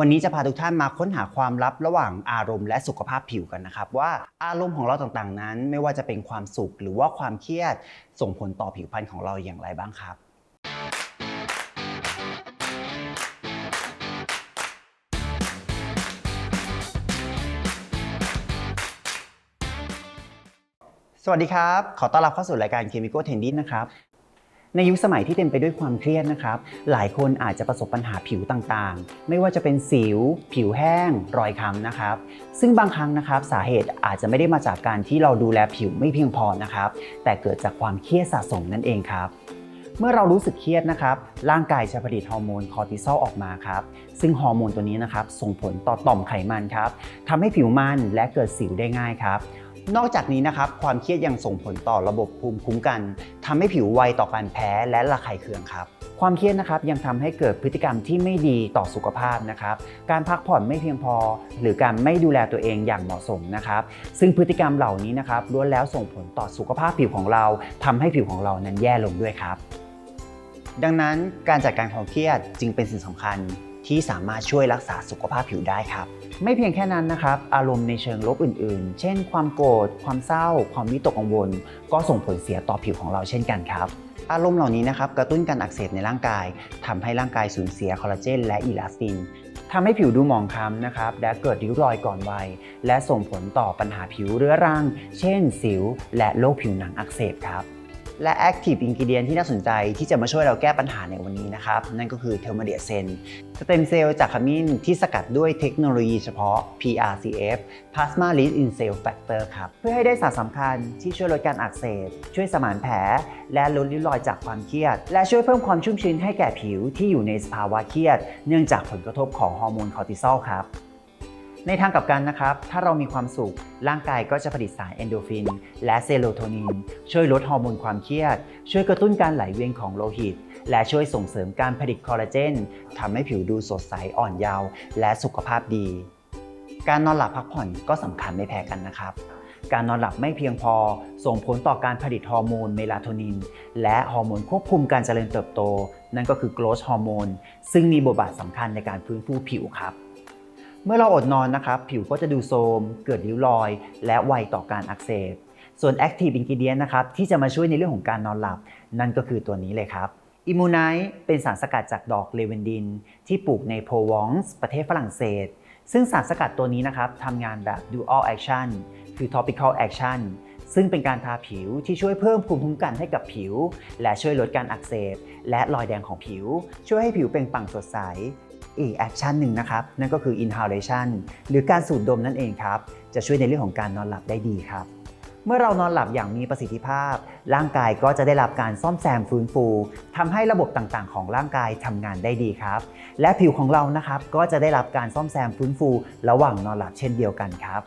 วันนี้จะพาทุกท่านมาค้นหาความลับระหว่างอารมณ์และสุขภาพผิวกันนะครับ ว่าอารมณ์ของเราต่างๆนั้น ไม่ว่าจะเป็นความสุขหรือว่าความเครียดส่งผลต่อผิวพรรณของเราอย่างไรบ้างครับสวัสดีครับ ขอต้อนรับเข้าสู่รายการ Chemical Tendin นะครับ ในยุคสมัยที่เต็มไปด้วยความเครียดนะครับ หลายคนอาจจะประสบปัญหาผิวต่างๆ ไม่ว่าจะเป็นสิว ผิวแห้ง รอยค้ำนะครับ ซึ่งบางครั้งนะครับสาเหตุอาจจะไม่ได้มาจากการที่เราดูแลผิวไม่เพียงพอนะครับ แต่เกิดจากความเครียดสะสมนั่นเองครับเมื่อเรารู้สึกเครียดนะครับ ร่างกายจะผลิตฮอร์โมนคอร์ติซอลออกมาครับ ซึ่งฮอร์โมนตัวนี้นะครับส่งผลต่อต่อมไขมันครับทำให้ผิวมันและเกิดสิวได้ง่ายครับ นอกจากนี้นะครับความเครียดยังส่งผลต่อระบบภูมิคุ้มกันทำให้ผิวไวต่อการแพ้และระคายเคืองครับ ความเครียดนะครับยังทำให้เกิดพฤติกรรมที่ไม่ดีต่อสุขภาพนะครับ การพักผ่อนไม่เพียงพอ หรือการไม่ดูแลตัวเองอย่างเหมาะสมนะครับ ซึ่งพฤติกรรมเหล่านี้นะครับล้วนแล้วส่งผลต่อสุขภาพผิวของเราทำให้ผิวของเรานั้นแย่ลงด้วยครับ ดังนั้นการจัดการความเครียดจึงเป็นสิ่งสำคัญ ที่สามารถช่วยรักษาสุขภาพผิวได้ครับ ไม่เพียงแค่นั้นนะครับ อารมณ์ในเชิงลบอื่นๆ เช่น ความโกรธ ความเศร้า ความวิตกกังวล ก็ส่งผลเสียต่อผิวของเราเช่นกันครับ อารมณ์เหล่านี้นะครับกระตุ้นการอักเสบในร่างกายทำให้ร่างกายสูญเสียคอลลาเจนและอีลาสตินทำให้ผิวดูหมองคล้ำนะครับและเกิดริ้วรอยก่อนวัย และส่งผลต่อปัญหาผิวเรื้อรัง เช่น สิว และโรคผิวหนังอักเสบครับ และ Active Ingredient ที่น่าสนใจที่จะมาช่วยเราแก้ปัญหาในวันนี้นะครับ นั่นก็คือเทลมาเดียเซนสเต็มเซลล์จากขมิ้นที่สกัดด้วยเทคโนโลยีเฉพาะ PRCF Plasma Rich in Cell Factor ครับ เพื่อให้ได้สารสำคัญที่ช่วยลดการอักเสบ ช่วยสมานแผล และลดริ้วรอยจากความเครียด และช่วยเพิ่มความชุ่มชื้นให้แก่ผิวที่อยู่ในสภาวะเครียด เนื่องจากผลกระทบของฮอร์โมนคอร์ติซอลครับ ในทางกลับกันนะครับ ถ้าเรามีความสุข ร่างกายก็จะผลิตสารเอนโดฟิน และเซโรโทนิน ช่วยลดฮอร์โมนความเครียด ช่วยกระตุ้นการไหลเวียนของโลหิต และช่วยส่งเสริมการผลิตคอลลาเจนทำให้ผิวดูสดใสอ่อนเยาว์และสุขภาพดี การนอนหลับพักผ่อนก็สำคัญไม่แพ้กันนะครับการนอนหลับไม่เพียงพอ ส่งผลต่อการผลิตฮอร์โมนเมลาโทนิน และฮอร์โมนควบคุมการเจริญเติบโต นั่นก็คือโกรทฮอร์โมนซึ่งมีบทบาทสำคัญในการฟื้นฟูผิวครับ เมื่อเราอดนอนนะครับ ผิวก็จะดูโทรมเกิดริ้วรอย และไวต่อการอักเสบ ส่วน Active Ingredient นะครับที่จะมาช่วยในเรื่องของการนอนหลับ นั่นก็คือตัวนี้เลยครับอิมูไนท์เป็นสารสกัดจากดอกเลเวนดิน ที่ปลูกในโพวองส์ประเทศฝรั่งเศส ซึ่งสารสกัดตัวนี้นะครับทำงานแบบ dual action คือ topical action ซึ่งเป็นการทาผิวที่ช่วยเพิ่มภูมิคุ้มกันให้กับผิว และช่วยลดการอักเสบ และรอยแดงของผิว ช่วยให้ผิวเปล่งปลั่งสดใส อีกแอคชั่นหนึ่งนะครับ นั่นก็คือ inhalation หรือการสูดดมนั่นเองครับ จะช่วยในเรื่องของการนอนหลับได้ดีครับ เมื่อเรานอนหลับอย่างมีประสิทธิภาพ ร่างกายก็จะได้รับการซ่อมแซมฟื้นฟูทำให้ระบบต่างๆ ของร่างกายทำงานได้ดีครับ และผิวของเรานะครับก็จะได้รับการซ่อมแซมฟื้นฟู ระหว่างนอนหลับเช่นเดียวกันครับ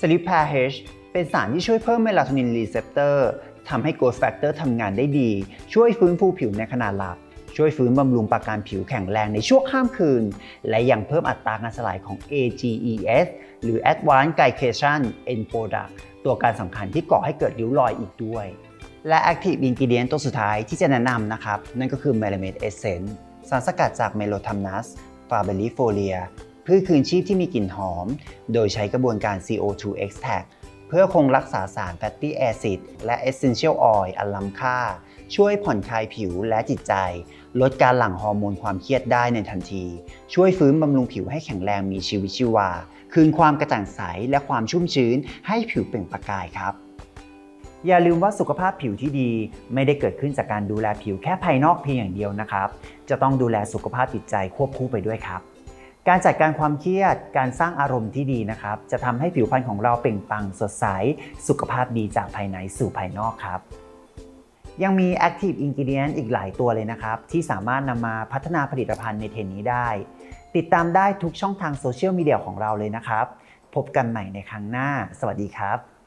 Sleep Pair H เป็นสารที่ช่วยเพิ่มเมลาโทนินรีเซปเตอร์ทำให้ growth factor ทำงานได้ดี ช่วยฟื้นฟูผิวในขณะหลับ ช่วยฟื้นบำรุงประการผิวแข็งแรงในช่วงข้ามคืน และยังเพิ่มอัตราการสลายของ AGES หรือ Advanced Glycation End Product ตัวการสำคัญที่ก่อให้เกิดริ้วรอยอีกด้วย และ Active Ingredient ตัวสุดท้ายที่จะแนะนำนะครับ นั่นก็คือ Melamine Essence สารสกัดจาก Melotamnus faberifolia พืชคืนชีพที่มีกลิ่นหอม โดยใช้กระบวนการ CO2 extract เพื่อคงรักษาสาร fatty acid และ essential oil อันล้ำค่า ช่วยผ่อนคลายผิวและจิตใจ ลดการหลั่งฮอร์โมนความเครียดได้ในทันที ช่วยฟื้นบำรุงผิวให้แข็งแรงมีชีวิตชีวา คืนความกระจ่างใสและความชุ่มชื้นให้ผิวเปล่งประกายครับ อย่าลืมว่าสุขภาพผิวที่ดีไม่ได้เกิดขึ้นจากการดูแลผิวแค่ภายนอกเพียงอย่างเดียวนะครับ จะต้องดูแลสุขภาพจิตใจควบคู่ไปด้วยครับการจัดการความเครียด การสร้างอารมณ์ที่ดีนะครับ จะทำให้ผิวพรรณของเราเปล่งปลั่งสดใส สุขภาพดีจากภายในสู่ภายนอกครับ ยังมี Active Ingredient อีกหลายตัวเลยนะครับ ที่สามารถนำมาพัฒนาผลิตภัณฑ์ในเทรนนี้ได้ ติดตามได้ทุกช่องทางโซเชียลมีเดียของเราเลยนะครับ พบกันใหม่ในครั้งหน้า สวัสดีครับ